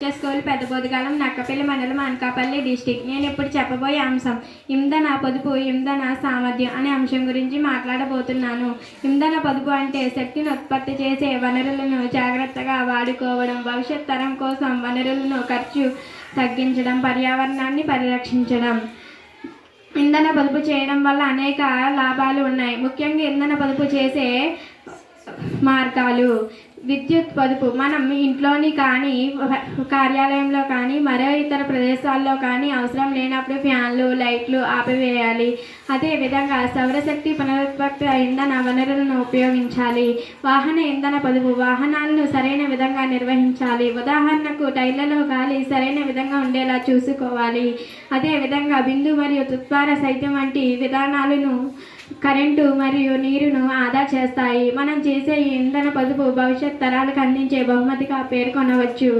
School పెద్ద బొదుగాలం నక్కపల్లి మండలం Anakapalli district నేను ఇప్పుడు చెప్పబోయే అంశం ఇంధన పొదుపు ఇంధన సామర్థ్యం అనే అంశం గురించి మాట్లాడబోతున్నాను. ఇంధన పొదుపు అంటే శక్తిని ఉత్పత్తి చేసే వనరులను జాగ్రత్తగా వాడుకోవడం భవిష్యత్ తరం కోసం వనరులను ఖర్చు తగ్గించడం పర్యావరణాన్ని పరిరక్షించడం. ఇంధన పొదుపు చేయడం వల్ల అనేక లాభాలు ఉన్నాయి. ముఖ్యంగా ఇంధన పొదుపు చేసే మార్గాలు విద్యుత్ పొదుపు. మనం ఇంట్లోని కానీ కార్యాలయంలో కానీ మరో ఇతర ప్రదేశాల్లో కానీ అవసరం లేనప్పుడు ఫ్యాన్లు లైట్లు ఆపివేయాలి. అదేవిధంగా సౌరశక్తి పునరుత్పత్తి ఇంధన వనరులను ఉపయోగించాలి. వాహన ఇంధన పొదుపు వాహనాలను సరైన విధంగా నిర్వహించాలి. ఉదాహరణకు టైర్లలో గాలి సరైన విధంగా ఉండేలా చూసుకోవాలి. అదేవిధంగా బిందు మరియు తుత్వార సైత్యం వంటి విధానాలను కరెంటు మరియు నీరును ఆదా చేస్తాయి. మనం చేసే ఈ ఇంధన పొదుపు భవిష్యత్ తరాలకు అందించే బహుమతిగా పేర్కొనవచ్చు.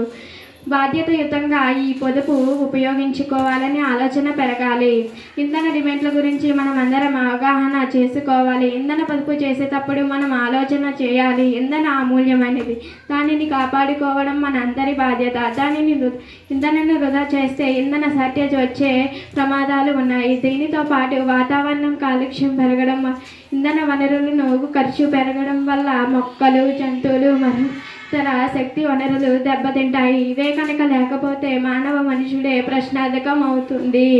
బాధ్యతయుతంగా ఈ పొదుపు ఉపయోగించుకోవాలని ఆలోచన పెరగాలి. ఇంధన డిమాండ్ల గురించి మనం అందరం అవగాహన చేసుకోవాలి. ఇంధన పొదుపు చేసేటప్పుడు మనం ఆలోచన చేయాలి. ఇంధన అమూల్యమైనది. దానిని కాపాడుకోవడం మన అందరి బాధ్యత. దానిని వృ- ఇంధనాన్ని వృధా చేస్తే ఇంధన షార్టేజ్ వచ్చే ప్రమాదాలు ఉన్నాయి. దీనితో పాటు వాతావరణం కాలుష్యం పెరగడం ఇంధన వనరులను ఖర్చు పెరగడం వల్ల మొక్కలు జంతువులు మరియు తన శక్తి వనరులు దెబ్బతింటాయి. ఇవే కనుక లేకపోతే మానవ మనుషుడే ప్రశ్నార్థకం అవుతుంది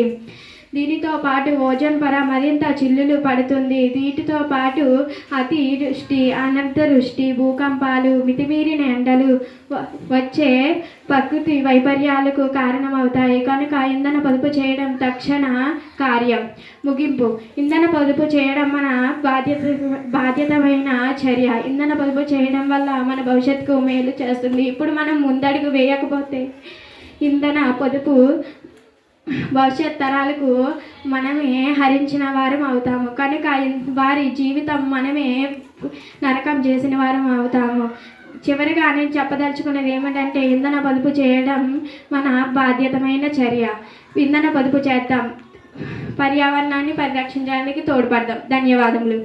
దీనితో పాటు ఓజోన్ పొర మరింత చిల్లులు పడుతుంది. వీటితో పాటు అతివృష్టి అనర్ధవృష్టి భూకంపాలు మితిమీరిన ఎండలు వచ్చే ప్రకృతి వైపర్యాలకు కారణమవుతాయి. కనుక ఇంధన పొదుపు చేయడం తక్షణ కార్యం. ముగింపు. ఇంధన పొదుపు చేయడం మన బాధ్యత బాధ్యతమైన చర్య. ఇంధన పొదుపు చేయడం వల్ల మన భవిష్యత్తుకు మేలు చేస్తుంది. ఇప్పుడు మనం ముందడుగు వేయకపోతే ఇంధన పొదుపు భవిష్యత్ తరాలకు మనమే హరించిన వారం అవుతాము. కనుక వారి జీవితం మనమే నరకం చేసిన వారం అవుతాము. చివరిగా నేను చెప్పదలుచుకున్నది ఏమిటంటే ఇంధన పొదుపు చేయడం మన బాధ్యతమైన చర్య. ఇంధన పొదుపు చేద్దాం. పర్యావరణాన్ని పరిరక్షించడానికి తోడ్పడదాం. ధన్యవాదములు.